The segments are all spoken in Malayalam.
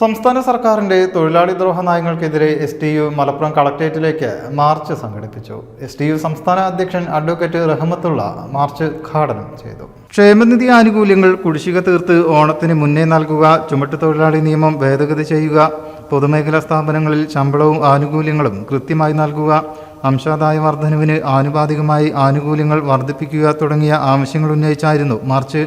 സംസ്ഥാന സർക്കാരിന്റെ തൊഴിലാളി ദ്രോഹ നയങ്ങൾക്കെതിരെ എസ് ടി യു മലപ്പുറം കളക്ടറേറ്റിലേക്ക് മാർച്ച് സംഘടിപ്പിച്ചു. എസ് ടി യു സംസ്ഥാന അധ്യക്ഷൻ അഡ്വക്കേറ്റ് റഹ്മത്തുള്ള മാർച്ച് ഉദ്ഘാടനം ചെയ്തു. ക്ഷേമനിധി ആനുകൂല്യങ്ങൾ കുടിശ്ശിക തീർത്ത് ഓണത്തിന് മുന്നേ നൽകുക ചുമട്ടുതൊഴിലാളി നിയമം ഭേദഗതി ചെയ്യുക പൊതുമേഖലാ സ്ഥാപനങ്ങളിൽ ശമ്പളവും ആനുകൂല്യങ്ങളും കൃത്യമായി നൽകുക അംശാദായ വർധനവിന് ആനുപാതികമായി ആനുകൂല്യങ്ങൾ വർദ്ധിപ്പിക്കുക തുടങ്ങിയ ആവശ്യങ്ങൾ ഉന്നയിച്ചായിരുന്നു മാർച്ച്.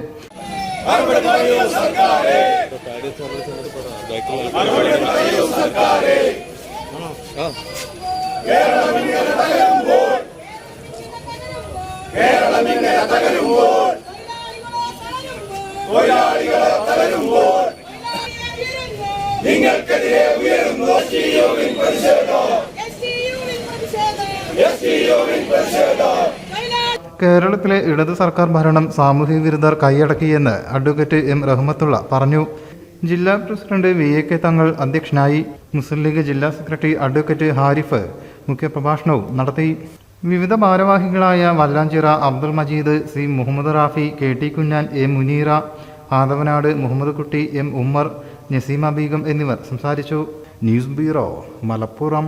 കേരളത്തിലെ ഇടതു സർക്കാർ ഭരണം സാമൂഹിക വിരുദ്ധർ കൈയടക്കിയെന്ന് അഡ്വക്കേറ്റ് എം റഹ്മത്തുള്ള പറഞ്ഞു. ജില്ലാ president V A K Thangal അധ്യക്ഷനായി മുസ്ലിം ലീഗ് ജില്ലാ സെക്രട്ടറി അഡ്വക്കേറ്റ് ഹാരിഫ് മുഖ്യപ്രഭാഷണവും നടത്തി. വിവിധ ഭാരവാഹികളായ Vallanchira Abdul Majeed C Muhammad Rafi K T Kunjan A Muneera Athavanad Muhammad Kutty M Ummer Naseema Begum എന്നിവർ സംസാരിച്ചു. News bureau Malappuram.